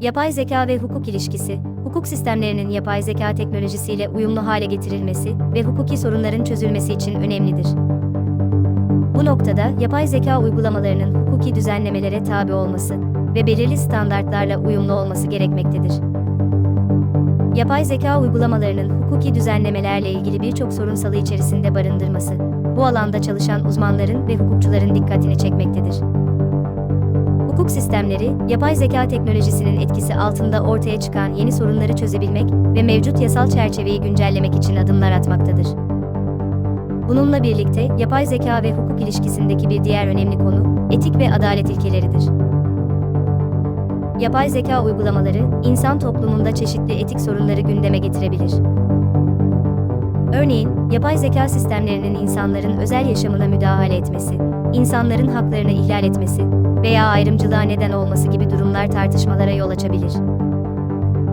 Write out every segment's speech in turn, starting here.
Yapay zeka ve hukuk ilişkisi, hukuk sistemlerinin yapay zeka teknolojisiyle uyumlu hale getirilmesi ve hukuki sorunların çözülmesi için önemlidir. Bu noktada yapay zeka uygulamalarının hukuki düzenlemelere tabi olması ve belirli standartlarla uyumlu olması gerekmektedir. Yapay zeka uygulamalarının hukuki düzenlemelerle ilgili birçok sorunsalı içerisinde barındırması, bu alanda çalışan uzmanların ve hukukçuların dikkatini çekmektedir. Hukuk sistemleri, yapay zeka teknolojisinin etkisi altında ortaya çıkan yeni sorunları çözebilmek ve mevcut yasal çerçeveyi güncellemek için adımlar atmaktadır. Bununla birlikte yapay zeka ve hukuk ilişkisindeki bir diğer önemli konu etik ve adalet ilkeleridir. Yapay zeka uygulamaları insan toplumunda çeşitli etik sorunları gündeme getirebilir. Örneğin, yapay zeka sistemlerinin insanların özel yaşamına müdahale etmesi, insanların haklarını ihlal etmesi veya ayrımcılığa neden olması gibi durumlar tartışmalara yol açabilir.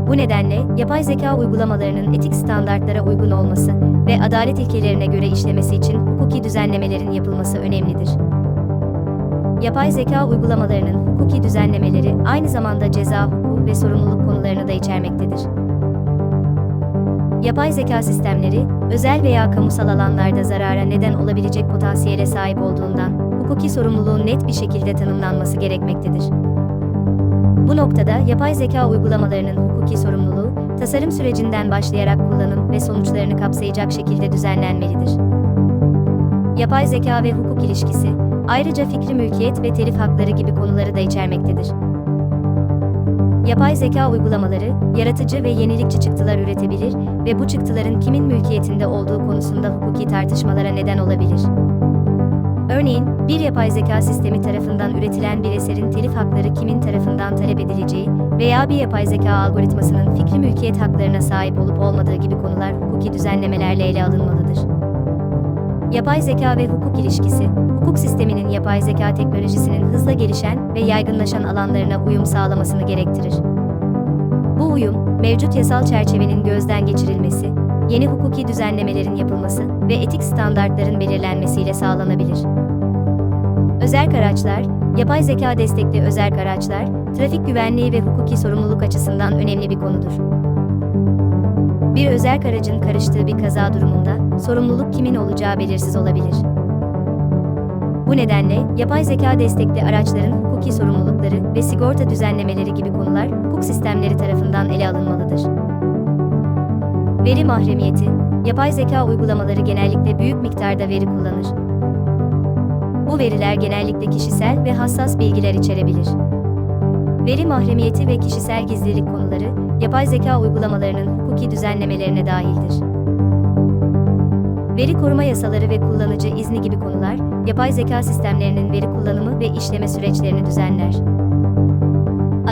Bu nedenle yapay zeka uygulamalarının etik standartlara uygun olması ve adalet ilkelerine göre işlemesi için hukuki düzenlemelerin yapılması önemlidir. Yapay zeka uygulamalarının hukuki düzenlemeleri aynı zamanda ceza hukuku ve sorumluluk konularını da içermektedir. Yapay zeka sistemleri, özel veya kamusal alanlarda zarara neden olabilecek potansiyele sahip olduğundan, hukuki sorumluluğun net bir şekilde tanımlanması gerekmektedir. Bu noktada yapay zeka uygulamalarının hukuki sorumluluğu, tasarım sürecinden başlayarak kullanım ve sonuçlarını kapsayacak şekilde düzenlenmelidir. Yapay zeka ve hukuk ilişkisi, ayrıca fikri mülkiyet ve telif hakları gibi konuları da içermektedir. Yapay zeka uygulamaları, yaratıcı ve yenilikçi çıktılar üretebilir ve bu çıktıların kimin mülkiyetinde olduğu konusunda hukuki tartışmalara neden olabilir. Örneğin, bir yapay zeka sistemi tarafından üretilen bir eserin telif hakları kimin tarafından talep edileceği veya bir yapay zeka algoritmasının fikri mülkiyet haklarına sahip olup olmadığı gibi konular hukuki düzenlemelerle ele alınmalıdır. Yapay zeka ve hukuk ilişkisi, hukuk sisteminin yapay zeka teknolojisinin hızla gelişen ve yaygınlaşan alanlarına uyum sağlamasını gerektirir. Bu uyum, mevcut yasal çerçevenin gözden geçirilmesi, yeni hukuki düzenlemelerin yapılması ve etik standartların belirlenmesiyle sağlanabilir. Özerk araçlar, yapay zeka destekli özerk araçlar, trafik güvenliği ve hukuki sorumluluk açısından önemli bir konudur. Bir özerk aracın karıştığı bir kaza durumunda sorumluluk kimin olacağı belirsiz olabilir. Bu nedenle yapay zeka destekli araçların hukuki sorumlulukları ve sigorta düzenlemeleri gibi konular hukuk sistemleri tarafından ele alınmalıdır. Veri mahremiyeti, yapay zeka uygulamaları genellikle büyük miktarda veri kullanır. Bu veriler genellikle kişisel ve hassas bilgiler içerebilir. Veri mahremiyeti ve kişisel gizlilik konuları, yapay zeka uygulamalarının hukuki düzenlemelerine dahildir. Veri koruma yasaları ve kullanıcı izni gibi konular, yapay zeka sistemlerinin veri kullanımı ve işleme süreçlerini düzenler.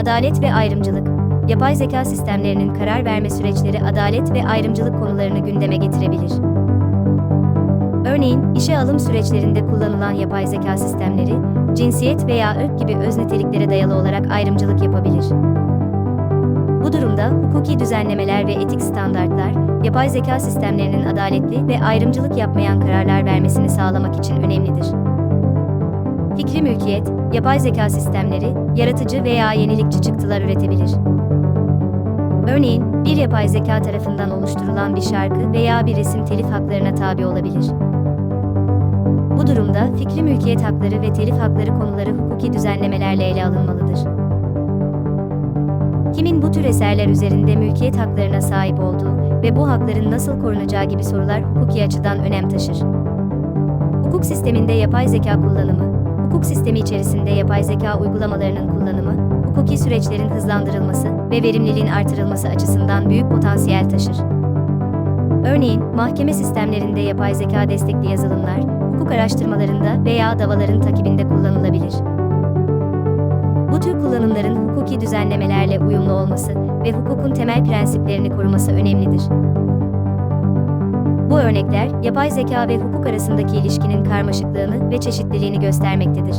Adalet ve ayrımcılık, yapay zeka sistemlerinin karar verme süreçleri adalet ve ayrımcılık konularını gündeme getirebilir. Örneğin, işe alım süreçlerinde kullanılan yapay zeka sistemleri, cinsiyet veya ırk gibi öz niteliklere dayalı olarak ayrımcılık yapabilir. Bu durumda hukuki düzenlemeler ve etik standartlar, yapay zeka sistemlerinin adaletli ve ayrımcılık yapmayan kararlar vermesini sağlamak için önemlidir. Fikri mülkiyet, yapay zeka sistemleri, yaratıcı veya yenilikçi çıktılar üretebilir. Örneğin, bir yapay zeka tarafından oluşturulan bir şarkı veya bir resim telif haklarına tabi olabilir. Bu durumda fikri mülkiyet hakları ve telif hakları konuları hukuki düzenlemelerle ele alınmalıdır. Kimin bu tür eserler üzerinde mülkiyet haklarına sahip olduğu ve bu hakların nasıl korunacağı gibi sorular hukuki açıdan önem taşır. Hukuk sisteminde yapay zeka kullanımı, hukuk sistemi içerisinde yapay zeka uygulamalarının kullanımı, hukuki süreçlerin hızlandırılması ve verimliliğin artırılması açısından büyük potansiyel taşır. Örneğin, mahkeme sistemlerinde yapay zeka destekli yazılımlar, hukuk araştırmalarında veya davaların takibinde kullanılabilir. Bu tür kullanımların hukuki düzenlemelerle uyumlu olması ve hukukun temel prensiplerini koruması önemlidir. Bu örnekler, yapay zeka ve hukuk arasındaki ilişkinin karmaşıklığını ve çeşitliliğini göstermektedir.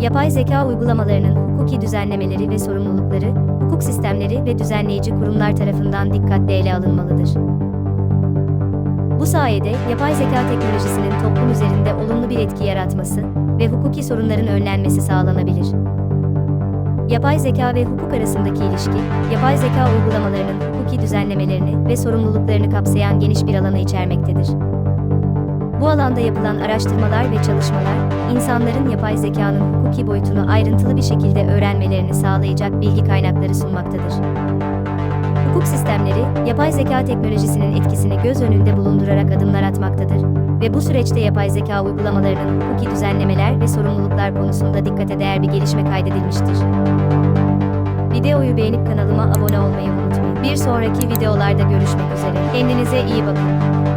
Yapay zeka uygulamalarının hukuki düzenlemeleri ve sorumlulukları, hukuk sistemleri ve düzenleyici kurumlar tarafından dikkatle ele alınmalıdır. Bu sayede yapay zeka teknolojisinin toplum üzerinde olumlu bir etki yaratması ve hukuki sorunların önlenmesi sağlanabilir. Yapay zeka ve hukuk arasındaki ilişki, yapay zeka uygulamalarının hukuki düzenlemelerini ve sorumluluklarını kapsayan geniş bir alanı içermektedir. Bu alanda yapılan araştırmalar ve çalışmalar, insanların yapay zekanın hukuki boyutunu ayrıntılı bir şekilde öğrenmelerini sağlayacak bilgi kaynakları sunmaktadır. Hukuk sistemleri, yapay zeka teknolojisinin etkisini göz önünde bulundurarak adımlar atmaktadır ve bu süreçte yapay zeka uygulamalarının hukuki düzenlemeler ve sorumluluklar konusunda dikkate değer bir gelişme kaydedilmiştir. Videoyu beğenip kanalıma abone olmayı unutmayın. Bir sonraki videolarda görüşmek üzere. Kendinize iyi bakın.